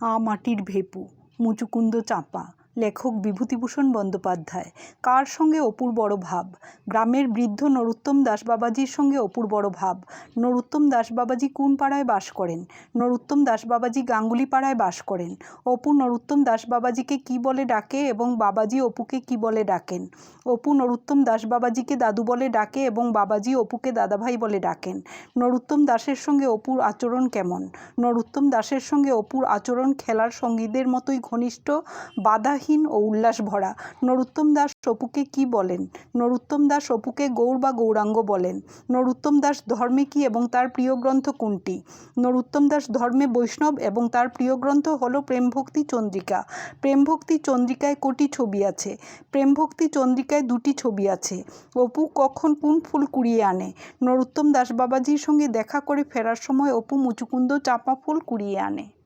আ মাটির ভেপু মুচুকুন্দ চাঁপা লেখক বিভূতিভূষণ বন্দ্যোপাধ্যায়। কার সঙ্গে অপুর বড় ভাব? গ্রামের বৃদ্ধ নরোত্তম দাস বাবাজির সঙ্গে অপুর বড় ভাব। নরোত্তম দাস বাবাজি কোন পাড়ায় বাস করেন? নরোত্তম দাস বাবাজি গাঙ্গুলি পাড়ায় বাস করেন। অপু নরোত্তম দাস বাবাজিকে কি বলে ডাকে এবং বাবাজি অপুকে কি বলে ডাকেন? অপু নরোত্তম দাস বাবাজিকে দাদু বলে ডাকে এবং বাবাজি অপুকে দাদাভাই বলে ডাকেন। নরোত্তম দাসের সঙ্গে অপুর আচরণ কেমন? নরোত্তম দাসের সঙ্গে অপুর আচরণ খেলার সঙ্গীদের মতোই ঘনিষ্ঠ বাধাহীন ও উল্লাস ভরা নরোত্তম দাস অপুকে কি বলেন? নরোত্তম দাস অপুকে গৌর বা গৌরাঙ্গ বলেন। নরোত্তম দাস ধর্মে কি এবং তার প্রিয় গ্রন্থ কোনটি? নরোত্তম দাস ধর্মে বৈষ্ণব এবং তার প্রিয় গ্রন্থ হল প্রেমভক্তি চন্দ্রিকা। প্রেমভক্তি চন্দ্রিকায় কোটি ছবি আছে? প্রেমভক্তি চন্দ্রিকায় দুটি ছবি আছে। অপু কখন কোন ফুল কুড়িয়ে আনে? নরোত্তম দাস বাবাজির সঙ্গে দেখা করে ফেরার সময় অপু মুচুকুন্দ চাঁপা ফুল কুড়িয়ে আনে।